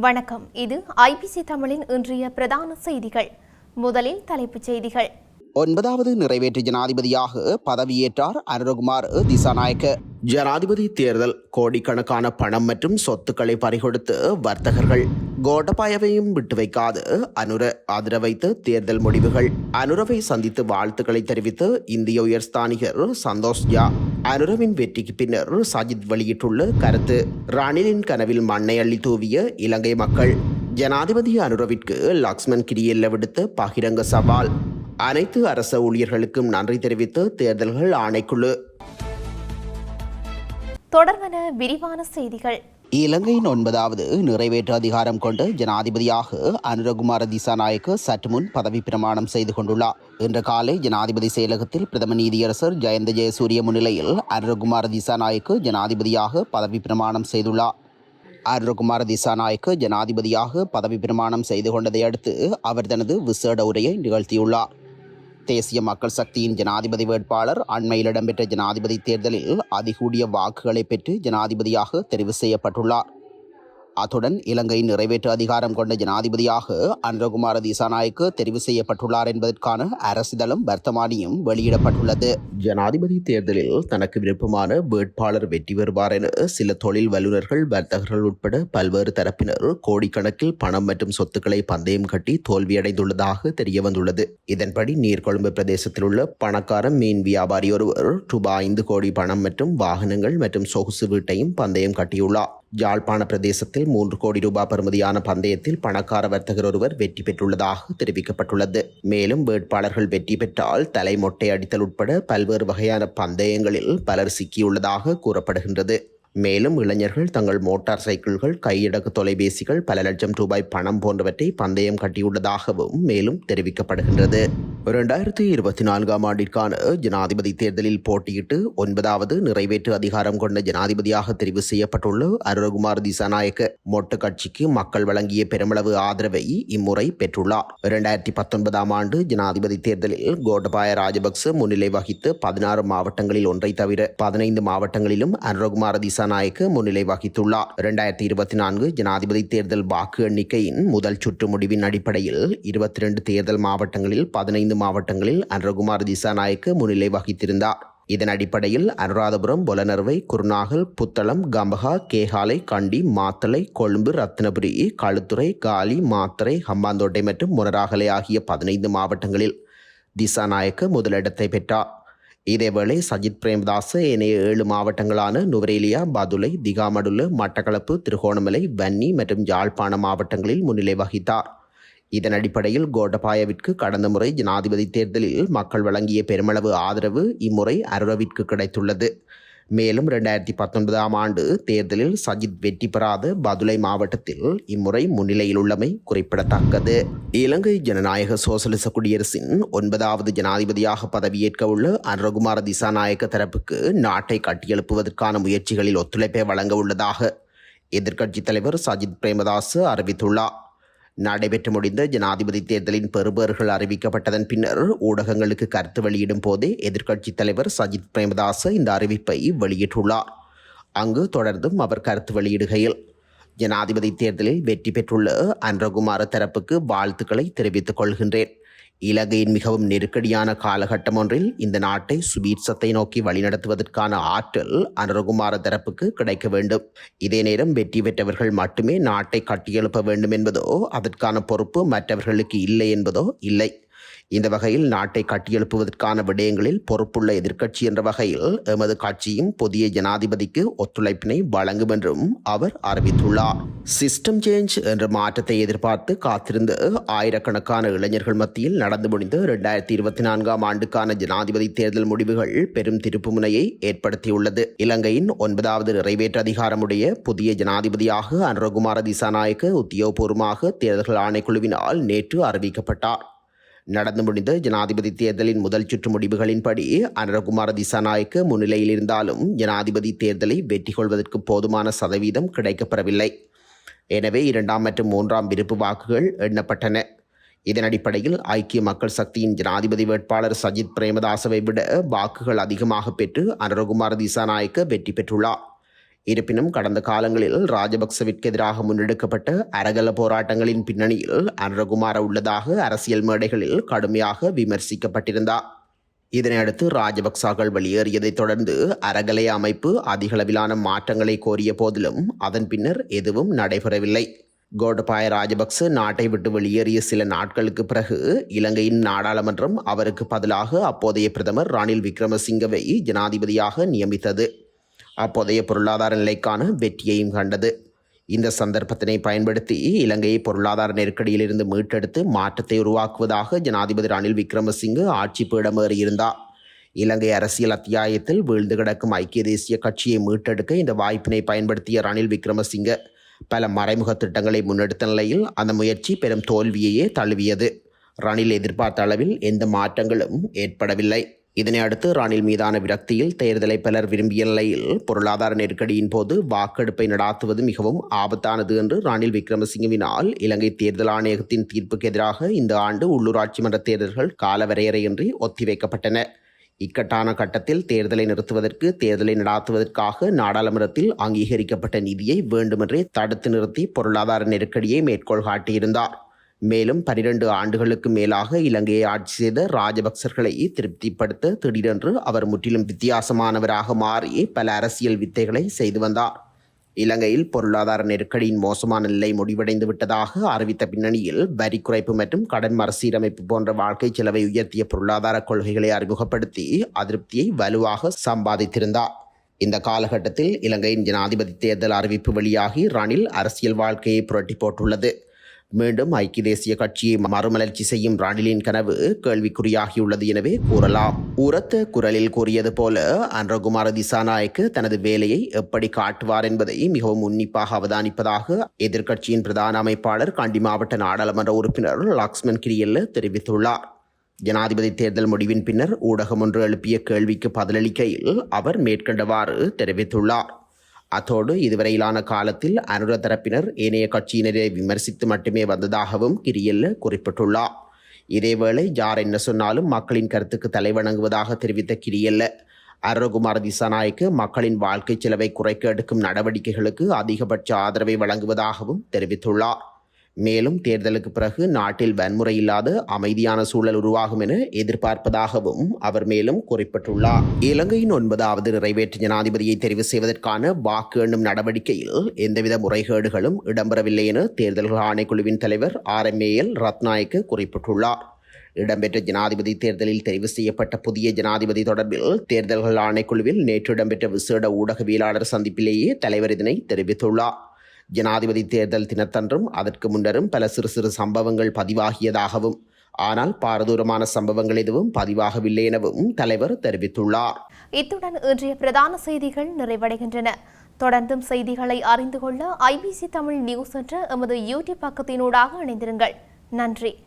வணக்கம். இது ஐபிசி தமிழின் இன்றைய பிரதான செய்திகள். முதலில் தலைப்புச் செய்திகள். ஒன்பதாவது நிறைவேற்று ஜனாதிபதியாக பதவியேற்றார் அனுரகுமார் திசாநாயக்க. ஜனாதிபதி தேர்தல் கோடிக்கணக்கான பணம் மற்றும் சொத்துக்களை பறிகொடுத்து வர்த்தகர்கள். கோடபாயவையும் விட்டு வைக்காது. அனுர ஆதரவைத்து தேர்தல் முடிவுகள். அனுரவை சந்தித்து வாழ்த்துக்களை தெரிவித்து இந்திய உயர்ஸ்தானிகர் சந்தோஷ் ஜா. அனுரவின் வெற்றிக்கு பின்னர் சஜித் வெளியிட்டுள்ள கருத்து. ரணிலின் கனவில் மண்ணை அள்ளி தூவிய இலங்கை மக்கள். ஜனாதிபதி அனுரவிற்கு லக்ஷ்மன் கிரியல்ல விடுத்த பகிரங்க சவால். அனைத்து அரச ஊழியர்களுக்கும் நன்றி தெரிவித்து தேர்தல்கள் ஆணைக்குழு. தொடர்வன விரிவான செய்திகள். இலங்கையின் ஒன்பதாவது நிறைவேற்று அதிகாரம் கொண்டு ஜனாதிபதியாக அனுரகுமார திசாநாயக்க சற்று முன் பதவி பிரமாணம் செய்து கொண்டுள்ளார். இன்று காலை ஜனாதிபதி செயலகத்தில் பிரதம நீதியரசர் ஜெயந்த ஜெயசூரிய முன்னிலையில் அனுரகுமார திசாநாயக்கு ஜனாதிபதியாக பதவி பிரமாணம் செய்துள்ளார். அருண்குமார் திசாநாயக்கு ஜனாதிபதியாக பதவி பிரமாணம் செய்து கொண்டதை அடுத்து அவர் தனது விசேட உரையை நிகழ்த்தியுள்ளார். தேசிய மக்கள் சக்தியின் ஜனாதிபதி வேட்பாளர் அண்மையில் இடம்பெற்ற ஜனாதிபதி தேர்தலில் அதிகூடிய வாக்குகளை பெற்று ஜனாதிபதியாக தெரிவு செய்யப்பட்டுள்ளார். அத்துடன் இலங்கையின் நிறைவேற்று அதிகாரம் கொண்ட ஜனாதிபதியாக அன்றகுமார திசாநாயக்கு தெரிவு செய்யப்பட்டுள்ளார் என்பதற்கான அரசிதழும் வர்த்தமானியும் வெளியிடப்பட்டுள்ளது. ஜனாதிபதி தேர்தலில் தனக்கு விருப்பமான வேட்பாளர் வெற்றி பெறுவார் என சில தொழில் வல்லுநர்கள் வர்த்தகர்கள் உட்பட பல்வேறு தரப்பினர் கோடிக்கணக்கில் பணம் மற்றும் சொத்துக்களை பந்தயம் கட்டி தோல்வியடைந்துள்ளதாக தெரிய வந்துள்ளது இதன்படி நீர்கொழும்பு பிரதேசத்தில் உள்ள பணக்கார மீன் வியாபாரி ஒருவர் ரூபாய் ஐந்து கோடி பணம் மற்றும் வாகனங்கள் மற்றும் சொகுசு வீட்டையும் பந்தயம் கட்டியுள்ளார். யாழ்ப்பாண பிரதேசத்தில் மூன்று கோடி ரூபாய் பெறுமதியான பந்தயத்தில் பணக்கார வர்த்தகர் ஒருவர் வெற்றி பெற்றுள்ளதாக தெரிவிக்கப்பட்டுள்ளது. மேலும் வேட்பாளர்கள் வெற்றி பெற்றால் தலை மொட்டை அடித்தல் உட்பட பல்வேறு வகையான பந்தயங்களில் பலர் சிக்கியுள்ளதாக கூறப்படுகின்றது. மேலும் இளைஞர்கள் தங்கள் மோட்டார் சைக்கிள்கள் கையடக்கு தொலைபேசிகள் பல லட்சம் ரூபாய் பணம் போன்றவற்றை பந்தயம் கட்டியுள்ளதாகவும் மேலும் தெரிவிக்கப்படுகின்றது. இரண்டாயிரத்தி இருபத்தி நான்காம் ஆண்டிற்கான ஜனாதிபதி தேர்தலில் போட்டியிட்டு ஒன்பதாவது நிறைவேற்று அதிகாரம் கொண்ட ஜனாதிபதியாக தெரிவு செய்யப்பட்டுள்ள அருணகுமார் திசாநாயக்க. மொட்டு கட்சிக்கு மக்கள் வழங்கிய பெருமளவு ஆதரவை இம்முறை பெற்றுள்ளார். இரண்டாயிரத்தி பத்தொன்பதாம் ஆண்டு ஜனாதிபதி தேர்தலில் கோட்டபாய ராஜபக்ச முன்னிலை வகித்து பதினாறு மாவட்டங்களில் ஒன்றை தவிர பதினைந்து மாவட்டங்களிலும் அனுரகுமார திசாநாயக்கு முன்னிலை வகித்துள்ளார். இரண்டாயிரத்தி இருபத்தி நான்கு ஜனாதிபதி தேர்தல் வாக்கு எண்ணிக்கையின் முதல் சுற்று முடிவின் அடிப்படையில் இருபத்தி ரெண்டு தேர்தல் மாவட்டங்களில் பதினைந்து மாவட்டங்களில் அனுரகுமார் திசாநாயக்கு முன்னிலை வகித்திருந்தார். இதன் அடிப்படையில் அனுராதபுரம் பொலனர்வை குருநாகல் புத்தளம் கம்பகா கேகாலை கண்டி மாத்தளை கொழும்பு ரத்னபுரி களுத்துறை காலி மாத்தரை ஹம்பாந்தோட்டை மற்றும் முனராகலை ஆகிய பதினைந்து மாவட்டங்களில் திசாநாயக்க முதலிடத்தை பெற்றார். இதேவேளை சஜித் பிரேமதாஸ் ஏனைய ஏழு மாவட்டங்களான நுவரேலியா பதுளை திகாமடுலு மட்டக்களப்பு திருகோணமலை வன்னி மற்றும் யாழ்ப்பாண மாவட்டங்களில் முன்னிலை வகித்தார். இதன் அடிப்படையில் கோட்டபாயவிற்கு கடந்த முறை ஜனாதிபதி தேர்தலில் மக்கள் வழங்கிய பெருமளவு ஆதரவு இம்முறை அருரவிற்கு கிடைத்துள்ளது. மேலும் இரண்டாயிரத்தி பத்தொன்பதாம் ஆண்டு தேர்தலில் சஜித் வெற்றி பெறாத பதுளை மாவட்டத்தில் இம்முறை முன்னிலையில் உள்ளமை குறிப்பிடத்தக்கது. இலங்கை ஜனநாயக சோசலிச குடியரசின் ஒன்பதாவது ஜனாதிபதியாக பதவியேற்க உள்ள அனுரகுமார திசாநாயக்க தரப்புக்கு நாட்டை கட்டியெழுப்புவதற்கான முயற்சிகளில் ஒத்துழைப்பை வழங்க உள்ளதாக எதிர்க்கட்சித் தலைவர் சஜித் பிரேமதாஸ் அறிவித்துள்ளார். நடைபெற்று முடிந்த ஜனாதிபதி தேர்தலின் பெறுபேறுகள் அறிவிக்கப்பட்டதன் பின்னர் ஊடகங்களுக்கு கருத்து வெளியிடும் போதே எதிர்க்கட்சித் தலைவர் சஜித் பிரேமதாச இந்த அறிவிப்பை வெளியிட்டுள்ளார். அங்கு தொடர்ந்தும் அவர் கருத்து வெளியிடுகையில் ஜனாதிபதி தேர்தலில் வெற்றி பெற்றுள்ள அன்றகுமார தரப்புக்கு வாழ்த்துக்களை தெரிவித்துக் கொள்கின்றேன். இலங்கையின் மிகவும் நெருக்கடியான காலகட்டம் ஒன்றில் இந்த நாட்டை சுபீட்சத்தை நோக்கி வழிநடத்துவதற்கான ஆற்றல் அனுரகுமார தரப்புக்கு கிடைக்க வேண்டும். இதே நேரம் வெற்றி பெற்றவர்கள் மட்டுமே நாட்டை கட்டியெழுப்ப வேண்டும் என்பதோ அதற்கான பொறுப்பு மற்றவர்களுக்கு இல்லை என்பதோ இல்லை. இந்த வகையில் நாட்டை கட்டியெழுப்புவதற்கான விடயங்களில் பொறுப்புள்ள எதிர்க்கட்சி என்ற வகையில் எமது கட்சியும் புதிய ஜனாதிபதிக்கு ஒத்துழைப்பினை வழங்கும் என்றும் அவர் அறிவித்துள்ளார். சிஸ்டம் சேஞ்ச் என்ற மாற்றத்தை எதிர்பார்த்து காத்திருந்த ஆயிரக்கணக்கான இளைஞர்கள் மத்தியில் நடந்து முடிந்த இரண்டாயிரத்தி இருபத்தி நான்காம் ஆண்டுக்கான ஜனாதிபதி தேர்தல் முடிவுகள் பெரும் திருப்புமுனையை ஏற்படுத்தியுள்ளது. இலங்கையின் ஒன்பதாவது நிறைவேற்று அதிகாரமுடைய புதிய ஜனாதிபதியாக அனுரகுமார திசாநாயக்க உத்தியோகபூர்வமாக தேர்தல்கள் ஆணைக்குழுவினால் நேற்று அறிவிக்கப்பட்டார். நடந்து முடிந்த ஜனாதிபதி தேர்தலின் முதல் சுற்று முடிவுகளின்படி அனுரகுமார திசாநாயக்க முன்னிலையில் இருந்தாலும் ஜனாதிபதி தேர்தலை வெற்றி கொள்வதற்கு போதுமான சதவீதம் கிடைக்கப்பெறவில்லை. எனவே இரண்டாம் மற்றும் மூன்றாம் விருப்பு வாக்குகள் எண்ணப்பட்டன. இதன் அடிப்படையில் ஐக்கிய மக்கள் சக்தியின் ஜனாதிபதி வேட்பாளர் சஜித் பிரேமதாசவை விட வாக்குகள் அதிகமாக பெற்று அனுரகுமார திசாநாயக்க வெற்றி பெற்றுள்ளார். இருப்பினும் கடந்த காலங்களில் ராஜபக்சவிற்கு எதிராக முன்னெடுக்கப்பட்ட அரகல போராட்டங்களின் பின்னணியில் அனுரகுமார உள்ளதாக அரசியல் மேடைகளில் கடுமையாக விமர்சிக்கப்பட்டிருந்தார். இதனையடுத்து ராஜபக்சாக்கள் வெளியேறியதைத் தொடர்ந்து அரகலை அமைப்பு அதிகளவிலான மாற்றங்களை கோரிய போதிலும் அதன் பின்னர் எதுவும் நடைபெறவில்லை. கோடபாய ராஜபக்ச நாட்டை விட்டு வெளியேறிய சில நாட்களுக்கு பிறகு இலங்கையின் நாடாளுமன்றம் அவருக்கு பதிலாக அப்போதைய பிரதமர் ரணில் விக்ரமசிங்கவை ஜனாதிபதியாக நியமித்தது. அப்போதைய பொருளாதார நிலைக்கான வெற்றியையும் கண்டது. இந்த சந்தர்ப்பத்தினை பயன்படுத்தி இலங்கையை பொருளாதார நெருக்கடியிலிருந்து மீட்டெடுத்து மாற்றத்தை உருவாக்குவதாக ஜனாதிபதி ரணில் விக்ரமசிங்கு ஆட்சி பீடமேறியிருந்தார் இலங்கை அரசியல் அத்தியாயத்தில் வீழ்ந்து கிடக்கும் ஐக்கிய தேசிய கட்சியை மீட்டெடுக்க இந்த வாய்ப்பினை பயன்படுத்திய ரணில் விக்ரமசிங்கே பல மறைமுக திட்டங்களை முன்னெடுத்த நிலையில் அந்த முயற்சி பெரும் தோல்வியையே தழுவியது. ரணில் எதிர்பார்த்த அளவில் எந்த மாற்றங்களும் ஏற்படவில்லை. இதனை அடுத்து ரணில் மீதான விரக்தியில் தேர்தலை பலர் விரும்பிய நிலையில் பொருளாதார நெருக்கடியின் போது வாக்கெடுப்பை நடாத்துவது மிகவும் ஆபத்தானது என்று ரணில் விக்ரமசிங்கவினால் இலங்கை தேர்தல் ஆணையகத்தின் தீர்ப்புக்கு எதிராக இந்த ஆண்டு உள்ளூராட்சி மன்ற தேர்தல்கள் காலவரையறையின்றி ஒத்திவைக்கப்பட்டன. இக்கட்டான கட்டத்தில் தேர்தலை நிறுத்துவதற்கு தேர்தலை நடாத்துவதற்காக நாடாளுமன்றத்தில் அங்கீகரிக்கப்பட்ட நிதியை வேண்டுமென்றே தடுத்து நிறுத்தி பொருளாதார நெருக்கடியை மேற்கோள் காட்டியிருந்தார். மேலும் பனிரெண்டு ஆண்டுகளுக்கு மேலாக இலங்கையை ஆட்சி செய்த ராஜபக்சர்களை திருப்திப்படுத்த திடீரென்று அவர் முற்றிலும் வித்தியாசமானவராக மாறி பல அரசியல் வித்தைகளை செய்து வந்தார். இலங்கையில் பொருளாதார நெருக்கடியின் மோசமான நிலை முடிவடைந்து விட்டதாக அறிவித்த பின்னணியில் வரி குறைப்பு மற்றும் கடன் மறுசீரமைப்பு போன்ற வாழ்க்கை செலவை உயர்த்திய பொருளாதார கொள்கைகளை அறிமுகப்படுத்தி அதிருப்தியை வலுவாக சம்பாதித்திருந்தார். இந்த காலகட்டத்தில் இலங்கையின் ஜனாதிபதி தேர்தல் அறிவிப்பு வெளியாகி ரணில் அரசியல் வாழ்க்கையை புரட்டி போட்டுள்ளது. மீண்டும் ஐக்கிய தேசிய கட்சியை மறுமலர்ச்சி செய்யும் ரணிலின் கனவு கேள்விக்குறியாகியுள்ளது எனவே கூறலாம். உரத்த குரலில் கூறியது போல அன்றகுமார திசாநாயக்கு தனது வேலையை எப்படி காட்டுவார் என்பதை மிகவும் உன்னிப்பாக அவதானிப்பதாக எதிர்க்கட்சியின் பிரதான அமைப்பாளர் கண்டி மாவட்ட நாடாளுமன்ற உறுப்பினர் லக்ஷ்மன் கிரியல்ல தெரிவித்துள்ளார். ஜனாதிபதி தேர்தல் முடிவின் பின்னர் ஊடகம் ஒன்று எழுப்பிய கேள்விக்கு பதிலளிக்கையில் அவர் மேற்கண்டவாறு தெரிவித்துள்ளார். அத்தோடு இதுவரையிலான காலத்தில் அனுர தரப்பினர் ஏனைய கட்சியினரை விமர்சித்து மட்டுமே வந்ததாகவும் கிரியல்ல குறிப்பிட்டுள்ளார். இதேவேளை யார் என்ன சொன்னாலும் மக்களின் கருத்துக்கு தலைவணங்குவதாக தெரிவித்த கிரியல்ல அருகுமார் திசாநாயக்கு மக்களின் வாழ்க்கை செலவை குறைக்க எடுக்கும் நடவடிக்கைகளுக்கு அதிகபட்ச ஆதரவை வழங்குவதாகவும் தெரிவித்துள்ளார். மேலும் தேர்தலுக்கு பிறகு நாட்டில் வன்முறை இல்லாத அமைதியான சூழல் உருவாகும் என எதிர்பார்ப்பதாகவும் அவர் மேலும் குறிப்பிட்டுள்ளார். இலங்கையின் ஒன்பதாவது நிறைவேற்று ஜனாதிபதியை தெரிவு செய்வதற்கான வாக்கு எண்ணும் நடவடிக்கையில் எந்தவித முறைகேடுகளும் இடம்பெறவில்லை என தேர்தல்கள் ஆணைக்குழுவின் தலைவர் ஆர் எம் ஏஎல் ரத்நாயக்கு குறிப்பிட்டுள்ளார். இடம்பெற்ற ஜனாதிபதி தேர்தலில் தெரிவு செய்யப்பட்ட புதிய ஜனாதிபதி தொடர்பில் தேர்தல்கள் ஆணைக்குழுவில் நேற்று இடம்பெற்ற விசேட ஊடகவியலாளர் சந்திப்பிலேயே தலைவர் இதனை தெரிவித்துள்ளார். ஜனாதிபதி தேர்தல் தினத்தன்றும் அதற்கு முன்னரும் பல சிறு சிறு சம்பவங்கள் பதிவாகியதாகவும் ஆனால் பாரதூரமான சம்பவங்கள் எதுவும் பதிவாகவில்லை எனவும் தலைவர் தெரிவித்துள்ளார். இத்துடன் இன்றைய பிரதான செய்திகள் நிறைவடைகின்றன. தொடர்ந்தும் செய்திகளை அறிந்து கொள்ள ஐபிசி தமிழ் நியூஸ் என்ற எமது யூடியூப் பக்கத்தினூடாக இணைந்திருங்கள். நன்றி.